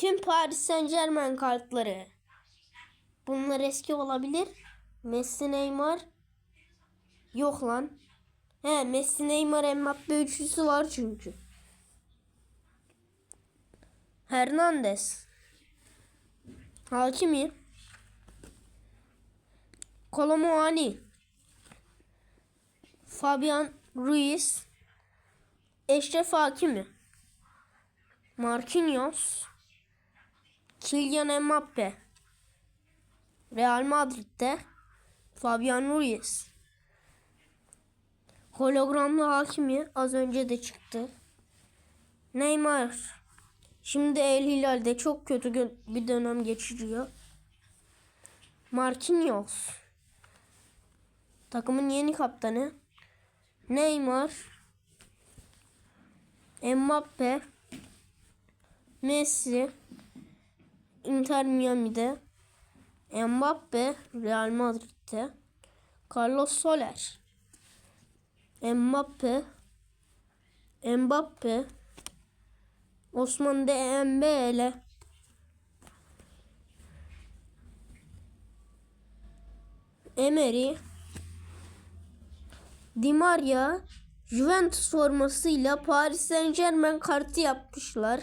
Tüm Paris Saint Germain kartları. Bunlar eski olabilir. Messi Neymar. Yok lan. He Messi Neymar Mbappe üçlüsü var çünkü. Hernandez. Hakimi. Kolomuani. Fabian Ruiz. Eşref Hakimi. Marquinhos. Kylian Mbappe. Real Madrid'de Fabian Ruiz. Hologramlı Hakimi az önce de çıktı. Neymar. Şimdi El Hilal'de çok kötü bir dönem geçiriyor. Marquinhos. Takımın yeni kaptanı. Neymar. Mbappe. Messi. Inter Miami'de. Mbappe Real Madrid'de. Carlos Soler. Mbappe. Mbappe. Osman Dembele. Emery. Di Maria Juventus formasıyla Paris Saint Germain kartı yapmışlar.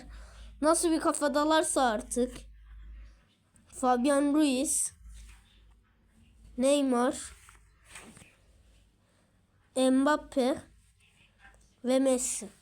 Nasıl bir kafadalarsa artık. Fabian Ruiz. Neymar. Mbappe ve Messi.